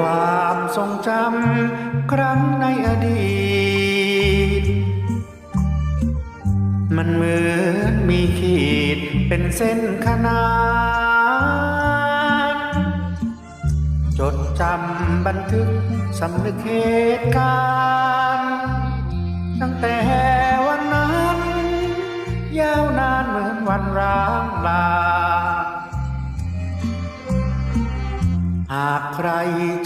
ความทรงจำครั้งในอดีต มันเหมือนมีขีดเป็นเส้นขนานจดจำบันทึกสำนึกเหตุการณ์ตั้งแต่วันนั้น ยาวนานเหมือนวันร้างลา ร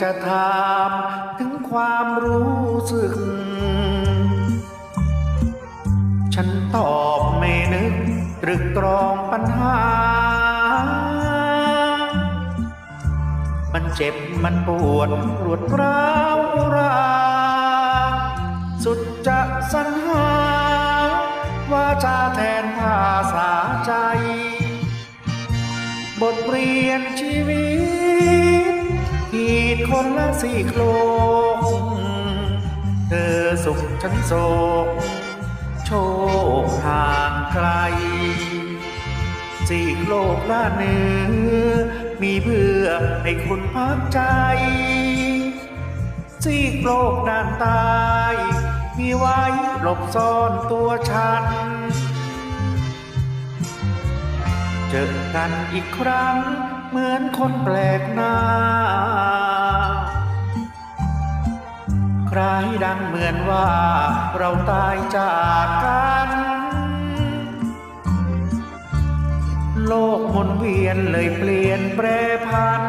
จะถามถึงความรู้สึก ฉันตอบไม่นึกตรึกตรองปัญหา มันเจ็บมันปวดรวดร้าวราสุดจะสรรหา ว่าจะแทนภาษาใจ บทเรียนชีวิต ขีดคนละสี่โครงเธอสุขฉันโศก โชคห่างไกล สี่โลกด้าเนือมีเพื่อให้คุณพักใจ สี่โลกด้านใต้มีไว้หลบซ่อนตัวฉัน เจอกันอีกครั้งเหมือนคนแปลกหน้า คล้ายดังเหมือนว่าเราตายจากกัน โลกหมุนเวียนเลยเปลี่ยนแปรพัน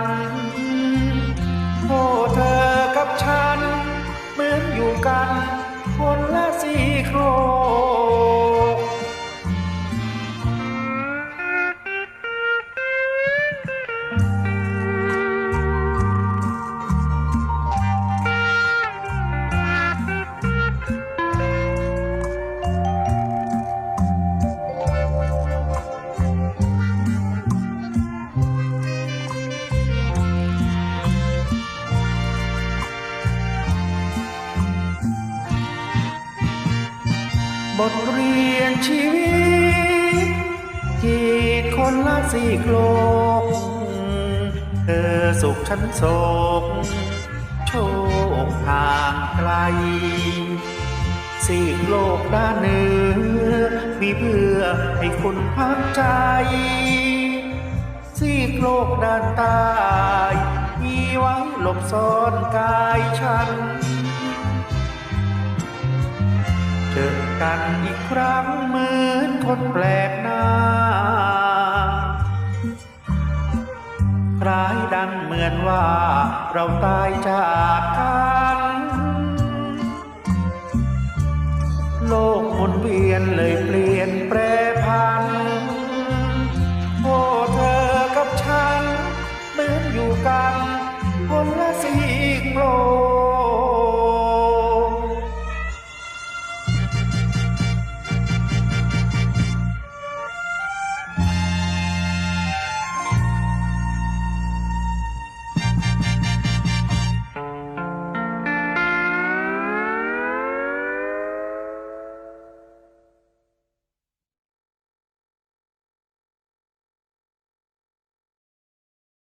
บทเรียนชีวิตขีดคนละสี่โลกเธอสุขฉันโศกโชคห่างไกล สี่โลกด้านเหนือมีเพื่อให้คุณพักใจ สี่โลกด้านใต้มีไว้หลบซ่อนกายฉัน กันอีกครั้งเหมือนคนแปลกหน้า คล้ายดังเหมือนว่าเราตายจากกันโลกหมุนเวียนเลยเปลี่ยนแปลง